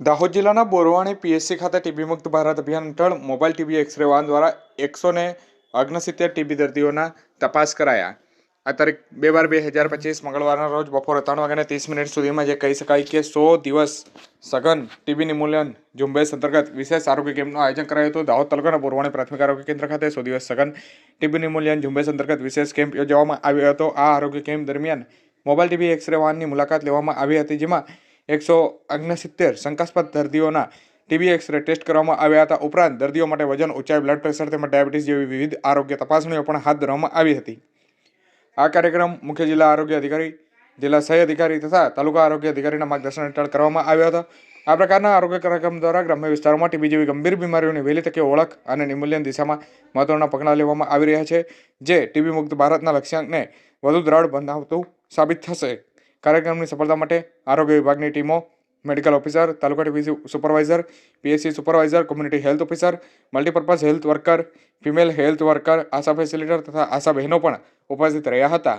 દાહોદ જિલ્લાના બોરવાણી પીએસસી ખાતે ટીબી મુક્ત ભારત અભિયાન હેઠળ મોબાઈલ ટીબી એક્સરે વાહન દ્વારા એકસો ને ઓગણસિત્તેર ટીબી દર્દીઓના તપાસ કરાયા. આ તારીખ બે બાર બે હજાર પચીસ મંગળવારના રોજ બપોરે ત્રણ વાગ્યાને ત્રીસ મિનિટ સુધીમાં જે કહી શકાય કે સો દિવસ સઘન ટીબી નિર્મૂલન ઝુંબેશ અંતર્ગત વિશેષ આરોગ્ય કેમ્પનું આયોજન કરાયું હતું. દાહોદ તાલુકાના બોરવાણી પ્રાથમિક આરોગ્ય કેન્દ્ર ખાતે સો દિવસ સઘન ટીબી નિર્મૂલન ઝુંબેશ અંતર્ગત વિશેષ કેમ્પ યોજવામાં આવ્યો હતો. આ આરોગ્ય કેમ્પ દરમિયાન મોબાઈલ ટીબી એક્સરે વાહનની મુલાકાત લેવામાં આવી હતી, જેમાં એકસો ઓગણસિત્તેર શંકાસ્પદ દર્દીઓના ટીબી એક્સરે ટેસ્ટ કરવામાં આવ્યા હતા. ઉપરાંત દર્દીઓ માટે વજન ઊંચાઈ, બ્લડ પ્રેશર તેમજ ડાયાબિટીસ જેવી વિવિધ આરોગ્ય તપાસણીઓ પણ હાથ ધરવામાં આવી હતી. આ કાર્યક્રમ મુખ્ય જિલ્લા આરોગ્ય અધિકારી, જિલ્લા સહી અધિકારી તથા તાલુકા આરોગ્ય અધિકારીના માર્ગદર્શન હેઠળ કરવામાં આવ્યો હતો. આ પ્રકારના આરોગ્ય કાર્યક્રમ દ્વારા ગ્રામ્ય વિસ્તારોમાં ટીબી જેવી ગંભીર બીમારીઓની વહેલી તકે ઓળખ અને નિમૂલ્યન દિશામાં મહત્વના પગલાં લેવામાં આવી રહ્યા છે, જે ટીબી મુક્ત ભારતના લક્ષ્યાંકને વધુ દ્રઢ બનાવતું સાબિત થશે. કાર્યક્રમની સફળતા માટે આરોગ્ય વિભાગની ટીમો, medical officer, taluka TPC supervisor, PSC supervisor, community health officer, multipurpose health worker, female health worker, ASHA facilitator તથા આશા બહેનો પણ ઉપસ્થિત રહ્યા હતા.